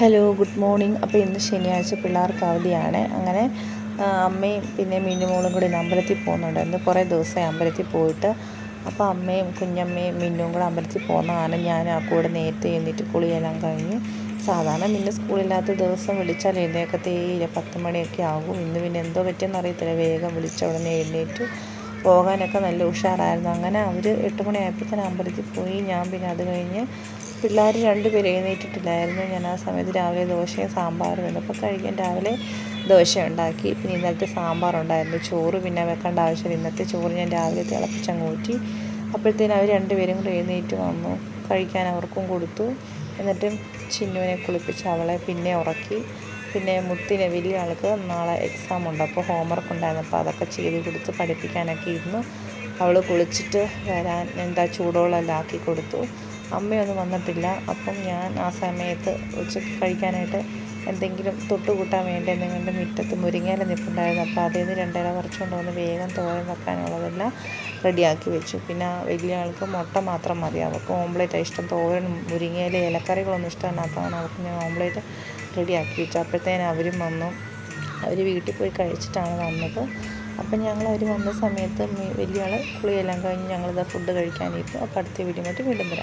Hello good morning. അപ്പോൾ ഇന്ന് ശനിയാഴ്ച പിള്ളേർക്ക് അവധിയാണ്. അങ്ങനെ അമ്മയും പിന്നെ മിന്നുമോളും കൂടി അമ്പലത്തിൽ പോകുന്നുണ്ട്. ഇന്ന് കുറേ ദിവസമായി അമ്പലത്തിൽ പോയിട്ട്. അപ്പോൾ അമ്മയും കുഞ്ഞമ്മയും മിന്നും കൂടെ അമ്പലത്തിൽ പോകുന്നതാണ്. ഞാൻ ആ കൂടെ നേരത്തെ എഴുന്നേറ്റ് കുളിയെല്ലാം കഴിഞ്ഞ് സാധാരണ മിന്നു സ്കൂളില്ലാത്ത ദിവസം വിളിച്ചാൽ എഴുന്നേക്കത്തേയില്ല പത്ത് മണിയൊക്കെ ആകും. ഇന്ന് പിന്നെ എന്തോ പറ്റിയെന്ന് അറിയത്തില്ല. വേഗം വിളിച്ച ഉടനെ എഴുന്നേറ്റു. പോകാനൊക്കെ നല്ല ഉഷാറായിരുന്നു. അങ്ങനെ അവർ എട്ട് മണിയായപ്പോഴത്തേനും അമ്പലത്തിൽ പോയി. ഞാൻ പിന്നെ അത് കഴിഞ്ഞ് പിള്ളേർ രണ്ടുപേരും എഴുന്നേറ്റിട്ടില്ലായിരുന്നു. ഞാൻ ആ സമയത്ത് രാവിലെ ദോശയും സാമ്പാറും വന്നപ്പോൾ കഴിക്കാൻ രാവിലെ ദോശ ഉണ്ടാക്കി. പിന്നെ ഇന്നലത്തെ സാമ്പാറുണ്ടായിരുന്നു ചോറ് പിന്നെ വെക്കേണ്ട ആവശ്യമില്ല. ഇന്നത്തെ ചോറ് ഞാൻ രാവിലെ തിളപ്പിച്ചങ്ങ് ഊറ്റി. അപ്പോഴത്തേനും അവർ രണ്ടുപേരും കൂടെ എഴുന്നേറ്റ് വന്നു. കഴിക്കാൻ അവർക്കും കൊടുത്തു. എന്നിട്ട് ചിന്നുവിനെ കുളിപ്പിച്ച് അവളെ പിന്നെ ഉറക്കി. പിന്നെ മുത്തിനെ വലിയ ആൾക്ക് നാളെ എക്സാം ഉണ്ട്. അപ്പോൾ ഹോംവർക്ക് ഉണ്ടായിരുന്നു. അപ്പോൾ അതൊക്കെ ചെയ്ത് കൊടുത്ത് പഠിപ്പിക്കാനൊക്കെ ഇരുന്നു. അവൾ കുളിച്ചിട്ട് വരാൻ എന്താ ചൂടോളെല്ലാം ആക്കി കൊടുത്തു. അമ്മയൊന്നും വന്നിട്ടില്ല. അപ്പം ഞാൻ ആ സമയത്ത് ഉച്ചയ്ക്ക് കഴിക്കാനായിട്ട് എന്തെങ്കിലും തൊട്ട് കൂട്ടാൻ വേണ്ടി എന്തെങ്കിലും മുറ്റത്ത് മുരിങ്ങയില നിൽപ്പുണ്ടായിരുന്നു അപ്പോൾ അതിൽ നിന്ന് രണ്ടില പറിച്ചുകൊണ്ട് വന്ന് വേഗം തോരൻ വെക്കാനുള്ളതെല്ലാം റെഡിയാക്കി വെച്ചു. പിന്നെ വലിയ ആൾക്ക് മുട്ട മാത്രം മതി. അവൾക്ക് ഓംലേറ്റാണ് ഇഷ്ടം. തോരൻ മുരിങ്ങയില ഇലക്കറികളൊന്നും ഇഷ്ടമല്ലാത്തതാണ് അവൾക്ക് ഞാൻ ഓംലേറ്റ് റെഡിയാക്കി വെച്ചു. അപ്പോഴത്തേനും അവരും വന്നു. അവർ വീട്ടിൽ പോയി കഴിച്ചിട്ടാണ് വന്നത്. അപ്പം ഞങ്ങൾ അവർ വന്ന സമയത്ത് വലിയ ആൾ കുളിയെല്ലാം കഴിഞ്ഞ് ഞങ്ങളിത് ഫുഡ് കഴിക്കാനിരുന്നു. അപ്പോൾ അടുത്ത വീഡിയോ വീണ്ടും വരാം.